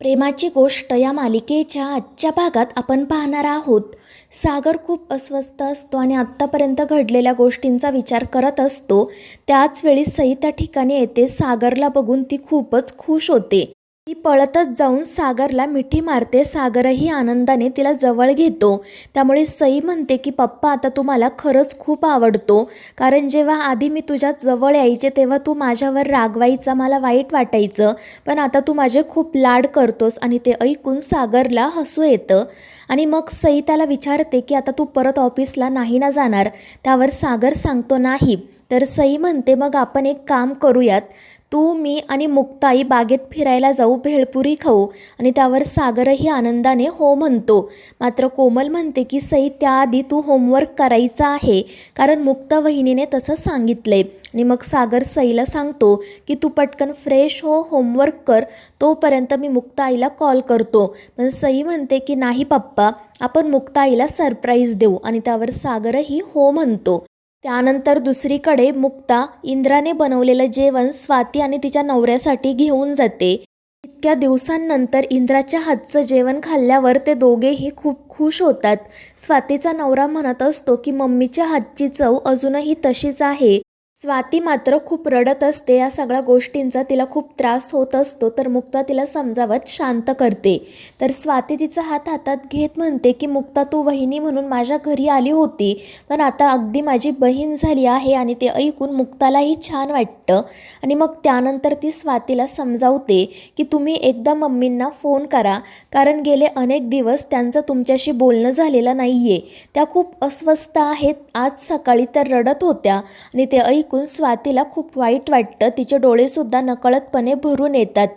प्रेमाची गोष्ट या मालिकेच्या आजच्या भागात आपण पाहणार आहोत. सागर खूप अस्वस्थ असतो आणि आत्तापर्यंत घडलेल्या गोष्टींचा विचार करत असतो. त्याचवेळी सई त्या ठिकाणी येते. सागरला बघून ती खूपच खुश होते. ती पळतच जाऊन सागरला मिठी मारते. सागरही आनंदाने तिला जवळ घेतो. त्यामुळे सई म्हणते की पप्पा आता तुम्हाला खरंच खूप आवडतो. कारण जेव्हा आधी मी तुझ्या जवळ यायचे तेव्हा तू माझ्यावर रागवायचा मला वाईट वाटायचं. पण आता तू माझे खूप लाड करतोस आणि ते ऐकून सागरला हसू येतं. आणि मग सई त्याला विचारते की आता तू परत ऑफिसला नाही ना जाणार? त्यावर सागर सांगतो नाही. तर सई म्हणते मग आपण एक काम करूयात. तू मी आणि मुक्ताई बागेत फिरायला जाऊ भेळपुरी खाऊ आणि त्यावर सागरही आनंदाने हो म्हणतो. मात्र कोमल म्हणते की सई त्याआधी तू होमवर्क करायचा आहे. कारण मुक्ता वहिनीने तसं सांगितलंय. आणि मग सागर सईला सांगतो की तू पटकन फ्रेश हो होमवर्क कर. तोपर्यंत मी मुक्ताईला कॉल करतो. पण सई म्हणते की नाही पप्पा आपण मुक्ताईला सरप्राईज देऊ. आणि त्यावर सागरही हो म्हणतो. त्यानंतर दुसरीकडे मुक्ता इंद्राने बनवलेलं जेवण स्वाती आणि तिच्या नवऱ्यासाठी घेऊन जाते. इतक्या दिवसांनंतर इंद्राच्या हातचं जेवण खाल्ल्यावर ते दोघेही खूप खुश होतात. स्वातीचा नवरा म्हणत असतो की मम्मीच्या हातची चव अजूनही तशीच आहे. स्वाती मात्र खूप रडत असते. या सगळ्या गोष्टींचा तिला खूप त्रास होत असतो. तर मुक्ता तिला समजावत शांत करते. तर स्वाती तिचा हात हातात घेत म्हणते की मुक्ता तू वहिनी म्हणून माझ्या घरी आली होती. पण आता अगदी माझी बहीण झाली आहे आणि ते ऐकून मुक्तालाही छान वाटतं. आणि मग त्यानंतर ती स्वातीला समजावते की तुम्ही एकदा मम्मींना फोन करा. कारण गेले अनेक दिवस त्यांचं तुमच्याशी बोलणं झालेलं नाही आहे त्या खूप अस्वस्थ आहेत. आज सकाळी तर रडत होत्या आणि ते ऐकून स्वातीला खूप वाईट वाटतं. तिचे डोळेसुद्धा नकळतपणे भरून येतात.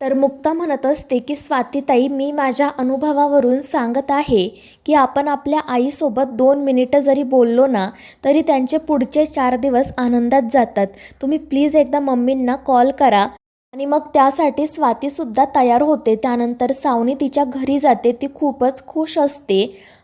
तर मुक्ता म्हणत असते की स्वातीताई मी माझ्या अनुभवावरून सांगत आहे की आपण आपल्या आईसोबत दोन मिनिटं जरी बोललो ना तरी त्यांचे पुढचे चार दिवस आनंदात जातात. तुम्ही प्लीज एकदा मम्मींना कॉल करा. आणि मग त्यासाठी स्वातीसुद्धा तयार होते. त्यानंतर सावनी तिच्या घरी जाते. ती खूपच खुश असते.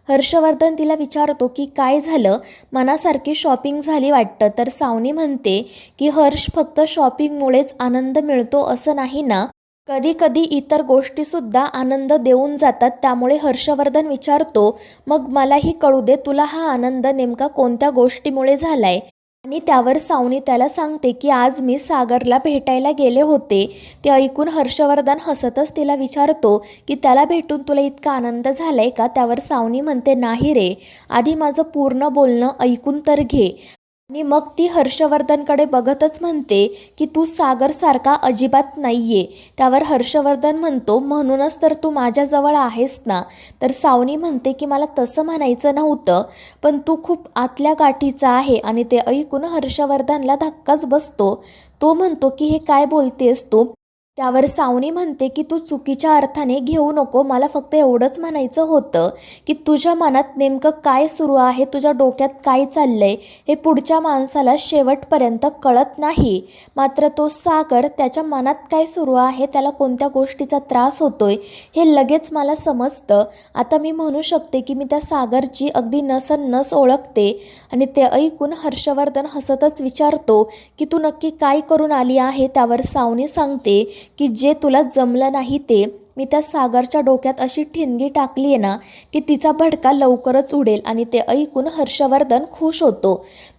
हर्षवर्धन तिला विचारतो की काय झालं? मनासारखी शॉपिंग झाली वाटतं. तर सावनी म्हणते की हर्ष फक्त शॉपिंगमुळेच आनंद मिळतो असं नाही ना? कधी कधी इतर गोष्टीसुद्धा आनंद देऊन जातात. त्यामुळे हर्षवर्धन विचारतो मग मलाही कळू दे तुला हा आनंद नेमका कोणत्या गोष्टीमुळे झालाय? आणि त्यावर सावनी त्याला सांगते की आज मी सागरला भेटायला गेले होते. ते ऐकून हर्षवर्धन हसतच तिला विचारतो की त्याला भेटून तुला इतका आनंद झालाय का? त्यावर सावनी म्हणते नाही रे. आधी माझं पूर्ण बोलणं ऐकून तर घे. आणि मग ती हर्षवर्धनकडे बघतच म्हणते की तू सागरसारखा अजिबात नाहीये. त्यावर हर्षवर्धन म्हणतो म्हणूनच तर तू माझ्याजवळ आहेस ना तर सावनी म्हणते की मला तसं म्हणायचं नव्हतं पण तू खूप आतल्या गाठीचा आहे आणि ते ऐकून हर्षवर्धनला धक्काच बसतो. तो म्हणतो की हे काय बोलतेस तू? त्यावर सावनी म्हणते की तू चुकीच्या अर्थाने घेऊ नको. मला फक्त एवढंच म्हणायचं होतं की तुझ्या मनात नेमकं काय सुरू आहे? तुझ्या डोक्यात काय चाललंय? हे पुढच्या माणसाला शेवटपर्यंत कळत नाही. मात्र तो सागर त्याच्या मनात काय सुरू आहे? त्याला कोणत्या गोष्टीचा त्रास होतोय? हे लगेच मला समजतं. आता मी म्हणू शकते की मी त्या सागरची अगदी नसन नस ओळखते आणि ते ऐकून हर्षवर्धन हसतच विचारतो की तू नक्की काय करून आली आहे? त्यावर सावनी सांगते की जे तुला जमलं नाही ते मी त्या सागरच्या डोक्यात अशी ठिणगी टाकली आहे ना की तिचा भडका लवकरच उडेल आणि ते ऐकून हर्षवर्धन खुश होतो.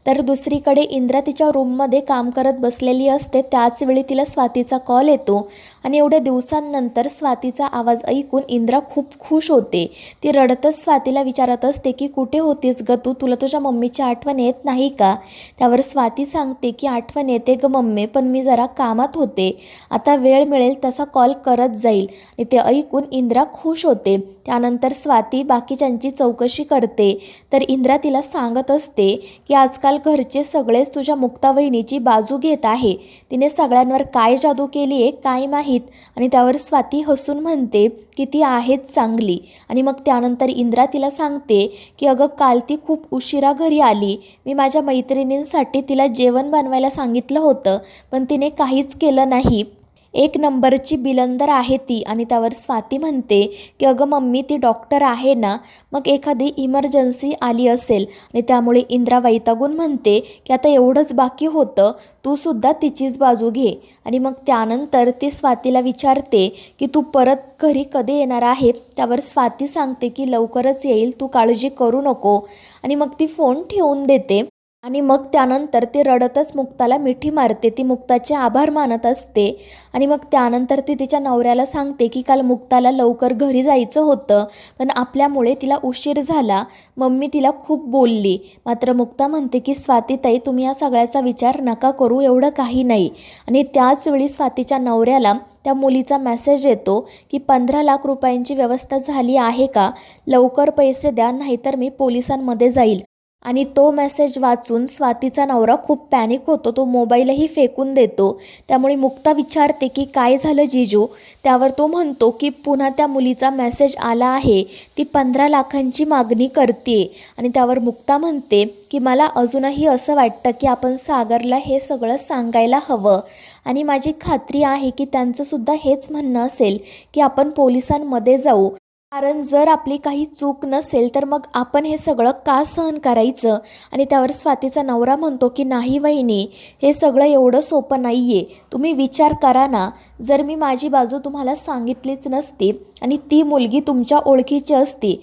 तर दुसरीकडे इंद्रा तिच्या रूममध्ये काम करत बसलेली असते. त्याच वेळी तिला स्वातीचा कॉल येतो आणि एवढ्या दिवसांनंतर स्वातीचा आवाज ऐकून इंद्रा खूप खुश होते. ती रडतच स्वातीला विचारत असते की कुठे होतीस ग तू? तुला तुझ्या मम्मीची आठवण येत नाही का? त्यावर स्वाती सांगते की आठवण येते ग मम्मी पण मी जरा कामात होते. आता वेळ मिळेल तसा कॉल करत जाईल. आणि ते ऐकून इंद्रा खुश होते. त्यानंतर स्वाती बाकीच्यांची चौकशी करते. तर इंद्रा तिला सांगत असते की आजकाल घरचे सगळेच तुझ्या मुक्ता वहिनीची बाजू घेत आहे. तिने सगळ्यांवर काय जादू केली आहे काय माहीत? आणि त्यावर स्वाती हसून म्हणते की ती आहेच चांगली. आणि मग त्यानंतर इंद्रा तिला सांगते की अगं काल ती खूप उशिरा घरी आली. मी माझ्या मैत्रिणींसाठी तिला जेवण बनवायला सांगितलं होतं पण तिने काहीच केलं नाही. एक नंबरची बिलंदर आहे ती आणि त्यावर स्वाती म्हणते की अगं मम्मी ती डॉक्टर आहे ना मग एखादी इमर्जन्सी आली असेल आणि त्यामुळे इंद्रा वैतागून म्हणते की आता एवढंच बाकी होतं तू सुद्धा तिचीच बाजू घे. आणि मग त्यानंतर ती स्वातीला विचारते की तू परत घरी कधी येणार आहे? त्यावर स्वाती सांगते की लवकरच येईल तू काळजी करू नको. आणि मग ती फोन ठेवून देते आणि मग त्यानंतर ती रडतच मुक्ताला मिठी मारते. ती मुक्ताचे आभार मानत असते. आणि मग त्यानंतर ती तिच्या नवऱ्याला सांगते की काल मुक्ताला लवकर घरी जायचं होतं पण आपल्यामुळे तिला उशीर झाला. मम्मी तिला खूप बोलली. मात्र मुक्ता म्हणते की स्वातीताई तुम्ही या सगळ्याचा विचार नका करू एवढं काही नाही. आणि त्याचवेळी स्वातीच्या नवऱ्याला त्या मुलीचा मेसेज येतो की पंधरा लाख रुपयांची व्यवस्था झाली आहे का? लवकर पैसे द्या नाहीतर मी पोलिसांमध्ये जाईल. आणि तो मेसेज वाचून स्वातीचा नवरा खूप पॅनिक होतो. तो मोबाईलही फेकून देतो. त्यामुळे मुक्ता विचारते की काय झालं जिजू? त्यावर तो म्हणतो की पुन्हा त्या मुलीचा मेसेज आला आहे. ती पंधरा लाखांची मागणी करते. आणि त्यावर मुक्ता म्हणते की मला अजूनही असं वाटतं की आपण सागरला हे सगळं सांगायला हवं. आणि माझी खात्री आहे की त्यांचंसुद्धा हेच म्हणणं असेल की आपण पोलिसांमध्ये जाऊ. कारण जर आपली काही चूक नसेल तर मग आपण हे सगळं का सहन करायचं? आणि त्यावर स्वातीचा नवरा म्हणतो की नाही वहिनी हे सगळं एवढं सोपं नाही आहे तुम्ही विचार करा ना. जर मी माझी बाजू तुम्हाला सांगितलीच नसती आणि ती मुलगी तुमच्या ओळखीची असती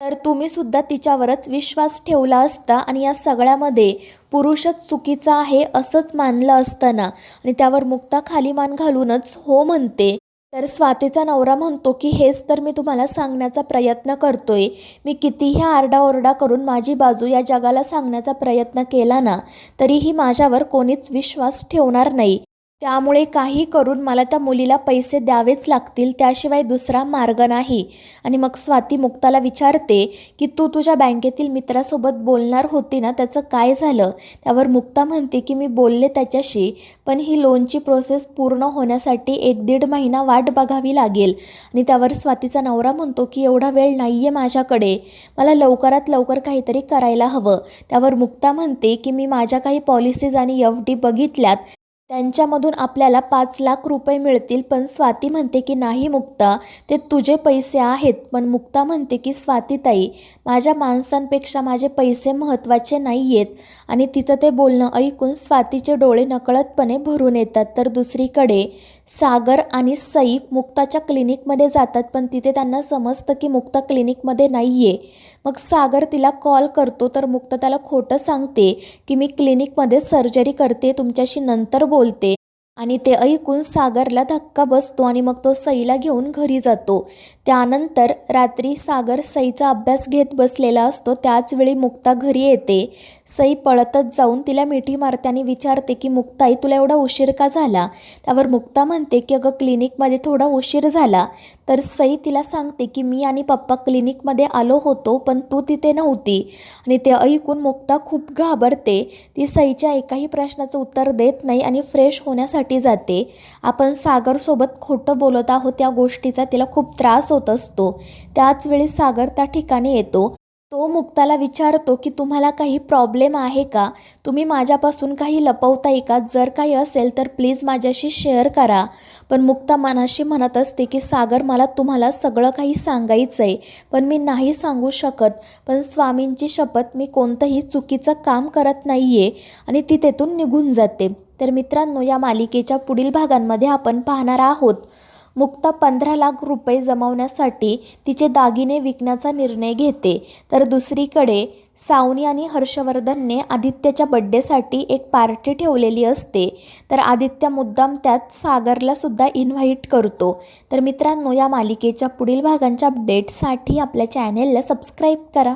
तर तुम्ही सुद्धा तिच्यावरच विश्वास ठेवला असता आणि या सगळ्यामध्ये पुरुषच चुकीचा आहे असंच मानलं असताना आणि त्यावर मुक्ता खाली मान घालूनच हो म्हणते. तर स्वातीचा नवरा म्हणतो की हेच तर मी तुम्हाला सांगण्याचा प्रयत्न करतोय. मी कितीही आरडाओरडा करून माझी बाजू या जगाला सांगण्याचा प्रयत्न केला ना तरीही माझ्यावर कोणीच विश्वास ठेवणार नाही. त्यामुळे काही करून मला त्या मुलीला पैसे द्यावेच लागतील त्याशिवाय दुसरा मार्ग नाही. आणि मग स्वाती मुक्ताला विचारते की तू तुझ्या बँकेतील मित्रासोबत बोलणार होती ना त्याचं काय झालं? त्यावर मुक्ता म्हणते की मी बोलले त्याच्याशी पण ही लोनची प्रोसेस पूर्ण होण्यासाठी एक दीड महिना वाट बघावी लागेल. आणि त्यावर स्वातीचा नवरा म्हणतो की एवढा वेळ नाही आहे माझ्याकडे मला लवकरात लवकर काहीतरी करायला हवं. त्यावर मुक्ता म्हणते की मी माझ्या काही पॉलिसीज आणि एफ डी बघितल्यात त्यांच्यामधून आपल्याला पाच लाख रुपये मिळतील. पण स्वाती म्हणते की नाही मुक्ता ते तुझे पैसे आहेत पण मुक्ता म्हणते की स्वातीताई माझ्या माणसांपेक्षा माझे पैसे महत्त्वाचे नाही आहेत आणि तिचं ते बोलणं ऐकून स्वातीचे डोळे नकळतपणे भरून येतात. तर दुसरीकडे सागर आणि सई मुक्ताच्या क्लिनिकमध्ये जातात पण तिथे त्यांना समजतं की मुक्ता क्लिनिकमध्ये नाही आहे मग सागर तिला कॉल करतो तर मुक्ता त्याला खोटं सांगते की मी क्लिनिकमध्ये सर्जरी करते तुमच्याशी नंतर बोलते. आणि ते ऐकून सागरला धक्का बसतो आणि मग तो सईला घेऊन घरी जातो. त्यानंतर रात्री सागर सईचा अभ्यास घेत बसलेला असतो. त्याचवेळी मुक्ता घरी येते. सई पळतच जाऊन तिला मिठी मारते आणि विचारते की मुक्ताई तुला एवढा उशीर का झाला? त्यावर मुक्ता म्हणते की अगं क्लिनिकमध्ये थोडा उशीर झाला. तर सई तिला सांगते की मी आणि पप्पा क्लिनिकमध्ये आलो होतो पण तू तिथे नव्हती. आणि ते ऐकून मुक्ता खूप घाबरते. ती सईच्या एकाही प्रश्नाचं उत्तर देत नाही आणि फ्रेश होण्यासाठी जाते. आपण सागरसोबत खोटं बोलत आहोत त्या गोष्टीचा तिला खूप त्रास होत असतो. त्याच वेळी सागर त्या ठिकाणी येतो. तो मुक्ताला विचारतो की तुम्हाला काही प्रॉब्लेम आहे का? तुम्ही माझ्यापासून काही लपवताय का? जर काही असेल तर प्लीज माझ्याशी शेअर करा. पण मुक्ता मनाशी म्हणत असते की सागर मला तुम्हाला सगळं काही सांगायचं आहे पण मी नाही सांगू शकत. पण स्वामींची शपथ मी कोणतंही चुकीचं काम करत नाही आहे आणि ती तेथून निघून जाते. तर मित्रांनो या मालिकेच्या पुढील भागांमध्ये आपण पाहणार आहोत. मुक्ता पंधरा लाख रुपये जमवण्यासाठी तिचे दागिने विकण्याचा निर्णय घेते. तर दुसरीकडे सावनी आणि हर्षवर्धनने आदित्यच्या बड्डेसाठी एक पार्टी ठेवलेली असते. तर आदित्य मुद्दाम त्यात सागरला सुद्धा इन्व्हाइट करतो. तर मित्रांनो या मालिकेच्या पुढील भागांच्या अपडेटसाठी आपल्या चॅनेलला सबस्क्राईब करा.